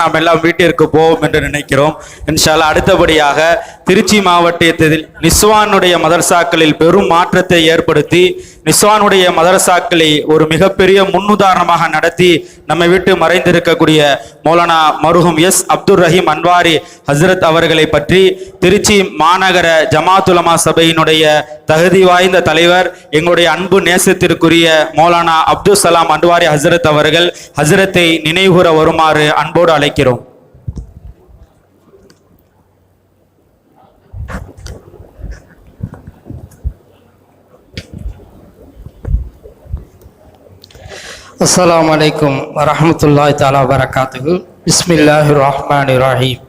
நாம் எல்லாம் வீட்டிற்கு போவோம் என்று நினைக்கிறோம். இன்ஷால்லா அடுத்தபடியாக திருச்சி மாவட்டத்தில் நிஸ்வானுடைய மதரசாக்களில் பெரும் மாற்றத்தை ஏற்படுத்தி நிஸ்வானுடைய மதரசாக்களை ஒரு மிகப்பெரிய முன்னுதாரணமாக நடத்தி நம்மை விட்டு மறைந்திருக்கக்கூடிய மௌலானா மருகும் எஸ் அப்துல் ரஹீம் அன்வாரி ஹஸ்ரத் அவர்களை பற்றி திருச்சி மாநகர ஜமாத்துலமா சபையினுடைய தகுதி வாய்ந்த தலைவர் எங்களுடைய அன்பு நேசத்திற்குரிய மௌலானா அப்துல் சலாம் அன்வாரி ஹஸ்ரத் அவர்கள் ஹஸ்ரத்தை நினைவுகூற வருமாறு அன்போடு அழைக்கிறோம். அஸ்லாம் வலைக்கும் வரமத்துல்லாய் தாலா வரகாத்துகு பிஸ்மில்லாஹிர் ரஹ்மான் இராஹிம்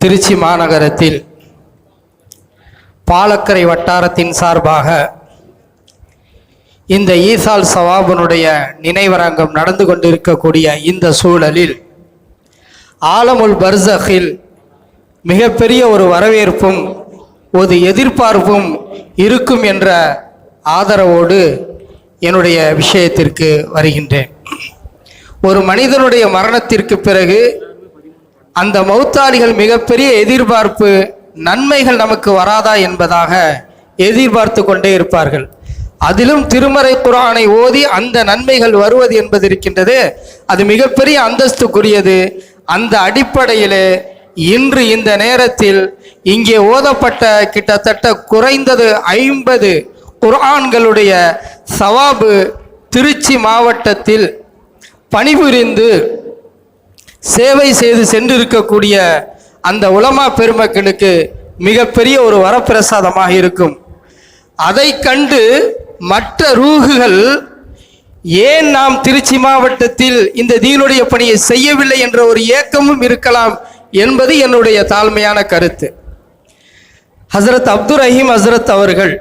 திருச்சி மாநகரத்தில் பாலக்கரை வட்டாரத்தின் சார்பாக இந்த ஈசால் சவாபனுடைய நினைவரங்கம் நடந்து கொண்டிருக்கக்கூடிய இந்த சூழலில் ஆலமுல் பர்சகில் மிகப்பெரிய ஒரு வரவேற்பும் ஒரு எதிர்பார்ப்பும் இருக்கும் என்ற ஆதரவோடு என்னுடைய விஷயத்திற்கு வருகின்றேன். ஒரு மனிதனுடைய மரணத்திற்கு பிறகு அந்த மௌத்தாளிகள் மிகப்பெரிய எதிர்பார்ப்பு நன்மைகள் நமக்கு வராதா என்பதாக எதிர்பார்த்து கொண்டே இருப்பார்கள். அதிலும் திருமறை குரானை ஓதி அந்த நன்மைகள் வருவது என்பது இருக்கின்றது. அது மிகப்பெரிய அந்தஸ்துக்குரியது. அந்த அடிப்படையிலே இன்று இந்த நேரத்தில் இங்கே ஓதப்பட்ட கிட்டத்தட்ட குறைந்தது ஐம்பது குர்ஆன்களுடைய சவாபு திருச்சி மாவட்டத்தில் பணிபுரிந்து சேவை செய்து சென்றிருக்கக்கூடிய அந்த உலமா பெருமக்களுக்கு மிகப்பெரிய ஒரு வரப்பிரசாதமாக இருக்கும். அதை கண்டு மற்ற ரூகுகள் ஏன் நாம் திருச்சி மாவட்டத்தில் இந்த தீனுடைய பணியை செய்யவில்லை என்ற ஒரு ஏக்கமும் இருக்கலாம் என்பது என்னுடைய தாழ்மையான கருத்து. ஹசரத் அப்துல் ரஹீம் ஹசரத் அவர்கள்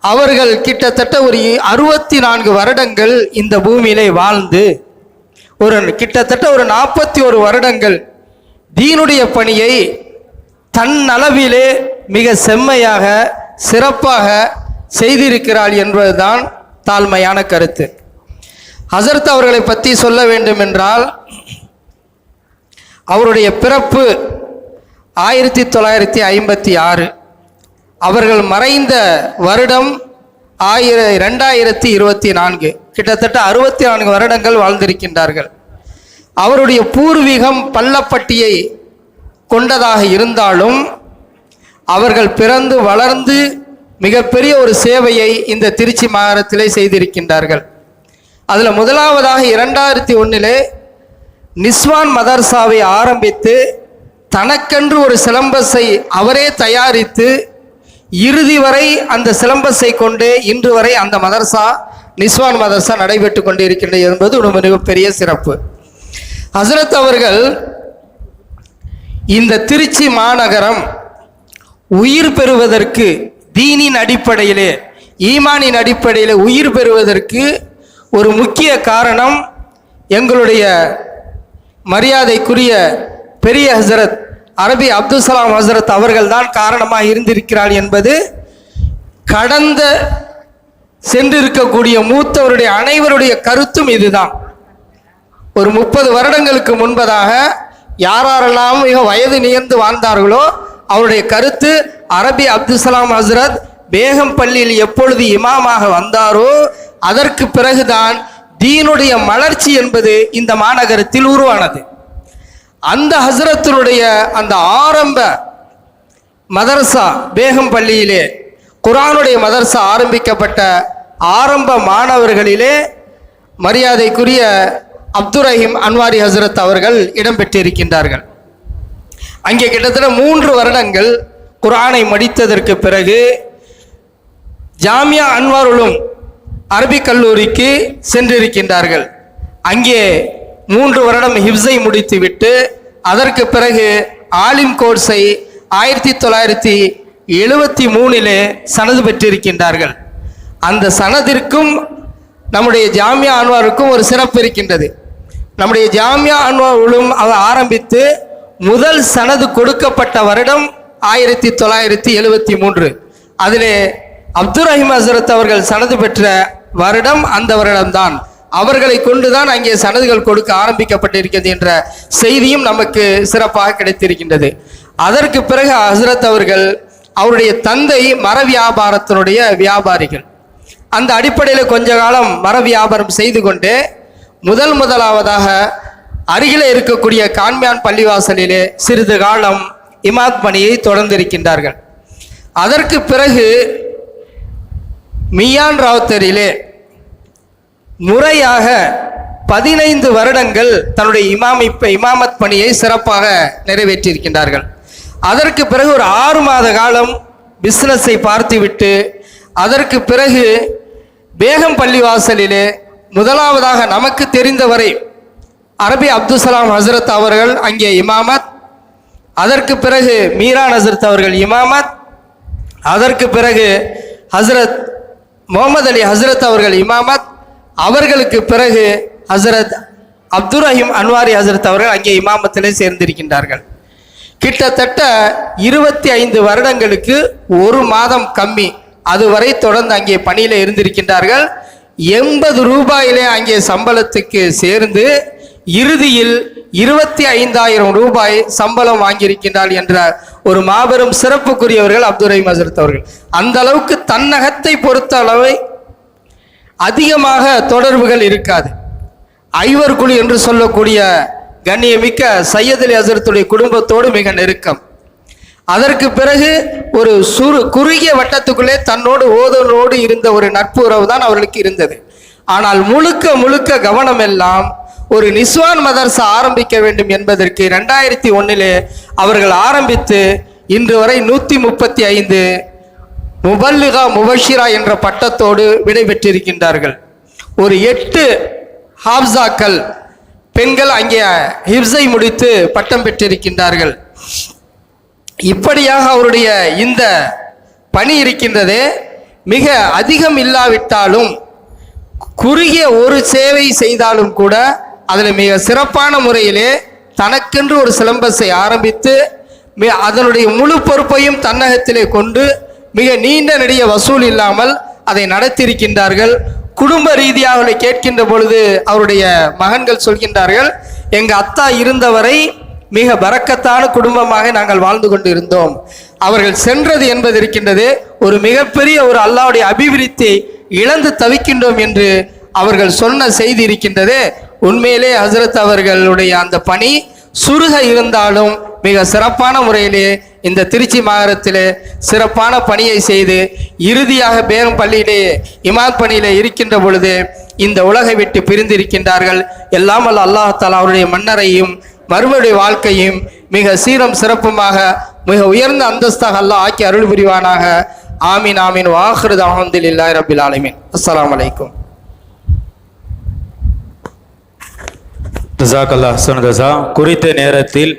அவர்கள் கிட்டத்தட்ட ஒரு அறுபத்தி நான்கு வருடங்கள் இந்த பூமியிலே வாழ்ந்து ஒரு கிட்டத்தட்ட ஒரு நாற்பத்தி ஒரு வருடங்கள் தீனுடைய பணியை தன்னளவிலே மிக செம்மையாக சிறப்பாக செய்திருக்கிறாள் என்பதுதான் தாழ்மையான கருத்து. ஹசரத் அவர்களை பற்றி சொல்ல வேண்டும் என்றால் அவருடைய பிறப்பு ஆயிரத்தி தொள்ளாயிரத்தி ஐம்பத்தி ஆறு. அவர்கள் மறைந்த வருடம் ஆயிர ரெண்டாயிரத்தி இருபத்தி நான்கு. கிட்டத்தட்ட அறுபத்தி நான்கு வருடங்கள் வாழ்ந்திருக்கின்றார்கள். அவருடைய பூர்வீகம் பள்ளப்பட்டியை கொண்டதாக இருந்தாலும் அவர்கள் பிறந்து வளர்ந்து மிகப்பெரிய ஒரு சேவையை இந்த திருச்சி மாகாணத்திலே செய்திருக்கின்றார்கள். அதில் முதலாவதாக இரண்டாயிரத்தி ஒன்றிலே நிஸ்வான் மதர்சாவை ஆரம்பித்து தனக்கென்று ஒரு சிலம்பஸை அவரே தயாரித்து இறுதி வரை அந்த சிலம்பஸை கொண்டு இன்று வரை அந்த மதர்சா நிஸ்வான் மதர்சா நடைபெற்று கொண்டிருக்கின்றது என்பது ஒரு மிகப்பெரிய சிறப்பு. ஹசரத் அவர்கள் இந்த திருச்சி மாநகரம் உயிர் பெறுவதற்கு தீனின் அடிப்படையிலே ஈமானின் அடிப்படையில் உயிர் பெறுவதற்கு ஒரு முக்கிய காரணம் எங்களுடைய மரியாதைக்குரிய பெரிய ஹசரத் அரபி அப்துல் சலாம் ஹசரத் அவர்கள்தான் காரணமாக இருந்திருக்கிறார் என்பது கடந்த சென்றிருக்கக்கூடிய மூத்தவருடைய அனைவருடைய கருத்தும் இதுதான். ஒரு முப்பது வருடங்களுக்கு முன்பதாக யாரெல்லாம் மிக வயது நியர்ந்து வாழ்ந்தார்களோ அவருடைய கருத்து அரபி அப்துல் சலாம் ஹசரத் பேகம் பள்ளியில் எப்பொழுது இமாமாக வந்தாரோ அதற்கு பிறகுதான் தீனுடைய மலர்ச்சி என்பது இந்த மாநகரத்தில் உருவானது. அந்த ஹசரத்தினுடைய அந்த ஆரம்ப மதரசா பேகம் பள்ளியிலே குரானுடைய மதரசா ஆரம்பிக்கப்பட்ட ஆரம்ப மாணவர்களிலே மரியாதைக்குரிய அப்துல் ரஹீம் அன்வாரி ஹசரத் அவர்கள் இடம்பெற்றிருக்கின்றார்கள். அங்கே கிட்டத்தட்ட மூன்று வருடங்கள் குரானை மடித்ததற்கு பிறகு ஜாமியா அன்வாருலும் அரபிக் கல்லூரிக்கு சென்றிருக்கின்றார்கள். அங்கே மூன்று வருடம் ஹிப்ஸை முடித்துவிட்டு அதற்கு பிறகு ஆலிம் கோர்ஸை ஆயிரத்தி தொள்ளாயிரத்தி எழுபத்தி மூணிலே சனது பெற்றிருக்கின்றார்கள். அந்த சனதிற்கும் நம்முடைய ஜாமியா அன்வாருக்கும் ஒரு சிறப்பு இருக்கின்றது. நம்முடைய ஜாமியா அன்வாருலும் அவர் ஆரம்பித்து முதல் சனது கொடுக்கப்பட்ட வருடம் ஆயிரத்தி தொள்ளாயிரத்தி எழுபத்தி மூன்று. அதிலே அப்துல் ரஹீம் ஹசரத் அவர்கள் சனது பெற்ற வருடம் அந்த வருடம்தான். அவர்களை கொண்டுதான் அங்கே சனதுகள் கொடுக்க ஆரம்பிக்கப்பட்டிருக்கிறது என்ற செய்தியும் நமக்கு சிறப்பாக கிடைத்திருக்கின்றது. அதற்கு பிறகு ஹசரத் அவர்கள் அவருடைய தந்தை மர வியாபாரத்தினுடைய வியாபாரிகள். அந்த அடிப்படையில் கொஞ்ச காலம் மர வியாபாரம் செய்து கொண்டு முதல் முதலாவதாக அருகில் இருக்கக்கூடிய கான்மியான் பள்ளிவாசலிலே சிறிது காலம் இமாத் பணியை தொடர்ந்திருக்கின்றார்கள். அதற்கு பிறகு மியான் ராவுத்தரிலே முறையாக பதினைந்து வருடங்கள் தன்னுடைய இமாமிப்பை இமாமத் பணியை சிறப்பாக நிறைவேற்றியிருக்கின்றார்கள். அதற்கு பிறகு ஒரு ஆறு மாத காலம் பிஸ்னஸை பார்த்துவிட்டு அதற்கு பிறகு பேகம் பள்ளிவாசலிலே முதலாவதாக நமக்கு தெரிந்தவரை அரபி அப்துசலாம் ஹசரத் அவர்கள் அங்கே இமாமத் அதற்கு பிறகு மீரான் ஹசரத் அவர்கள் இமாமத் அதற்கு பிறகு ஹசரத் முகமது அலி ஹசரத் அவர்கள் இமாமத் அவர்களுக்கு பிறகு ஹசரத் அப்துல் ரஹீம் அன்வாரி ஹசரத் அவர்கள் அங்கே இமாமத்திலே சேர்ந்திருக்கின்றார்கள். கிட்டத்தட்ட இருபத்தி ஐந்து வருடங்களுக்கு ஒரு மாதம் கம்மி. அதுவரை தொடர்ந்து அங்கே பணியில் இருந்திருக்கின்றார்கள். எண்பது ரூபாயிலே அங்கே சம்பளத்துக்கு சேர்ந்து இறுதியில் இருபத்தி ஐந்தாயிரம் ரூபாய் சம்பளம் வாங்கியிருக்கின்றார் என்ற ஒரு மாபெரும் சிறப்புக்குரியவர்கள் அப்துல் ரஹீம் ஹசரத் அவர்கள். அந்த அளவுக்கு தன்னகத்தை பொறுத்த அளவை அதிகமாக தொடர்புகள் இருக்காது. ஐவர் குழு என்று சொல்லக்கூடிய கண்ணியமிக்க சையத் அலி குடும்பத்தோடு மிக நெருக்கம். அதற்கு பிறகு ஒரு சுரு குறுகிய வட்டத்துக்குள்ளே தன்னோடு ஓதனோடு இருந்த ஒரு நட்பு உறவு தான் அவர்களுக்கு இருந்தது. ஆனால் முழுக்க முழுக்க கவனம் எல்லாம் ஒரு நிஸ்வான் மதர்சா ஆரம்பிக்க வேண்டும் என்பதற்கு ரெண்டாயிரத்தி ஒன்னிலே அவர்கள் ஆரம்பித்து இன்று வரை நூற்றி முப்பத்தி ஐந்து முபல்லிகா முபஷிரா என்ற பட்டத்தோடு விடை பெற்றிருக்கின்றார்கள் ஒரு எட்டு ஹாப்சாக்கள் பெண்கள் அங்கே ஹிப்ஸை முடித்து பட்டம் பெற்றிருக்கின்றார்கள். இப்படியாக அவருடைய இந்த பணி இருக்கின்றதே மிக அதிகம் இல்லாவிட்டாலும் குறுகிய ஒரு சேவை செய்தாலும் கூட அதில் மிக சிறப்பான முறையிலே தனக்கென்று ஒரு சிலம்பஸை ஆரம்பித்து அதனுடைய முழு பொறுப்பையும் தன்னகத்திலே கொண்டு மிக நீண்ட நெடிய வசூல் இல்லாமல் அதை நடத்தியிருக்கின்றார்கள். குடும்ப ரீதியாக கேட்கின்ற பொழுது அவருடைய மகன்கள் சொல்கின்றார்கள் எங்க அத்தா இருந்தவரை மிக பறக்கத்தான குடும்பமாக நாங்கள் வாழ்ந்து கொண்டு இருந்தோம். அவர்கள் சென்றது என்பது இருக்கின்றது ஒரு மிகப்பெரிய ஒரு அல்லாவுடைய அபிவிருத்தி இழந்து தவிக்கின்றோம் என்று அவர்கள் சொன்ன செய்தி இருக்கின்றது. உண்மையிலே ஹசரத் அவர்களுடைய அந்த பணி சுருக இருந்தாலும் மிக சிறப்பான முறையிலே இந்த திருச்சி மாநகரத்திலே சிறப்பான பணியை செய்து இறுதியாக பேரும் பள்ளியிலே இமாத் பணியிலே இருக்கின்ற பொழுது இந்த உலகை விட்டு பிரிந்திருக்கின்றார்கள். எல்லாம் அல்ல அல்லாஹ் அவருடைய மன்னரையும் மறுபடி வாழ்க்கையும் மிக சீரம் சிறப்புமாக மிக உயர்ந்த அந்தஸ்தாக அல்லாஹ் ஆக்கி அருள் புரிவானாக. ஆமீன் ஆமீன். வாஹிருத் இல்லாய் ரபில் ஆலமீன். அஸ்லாம் வலைக்கும் ஜசாக் குறித்த நேரத்தில்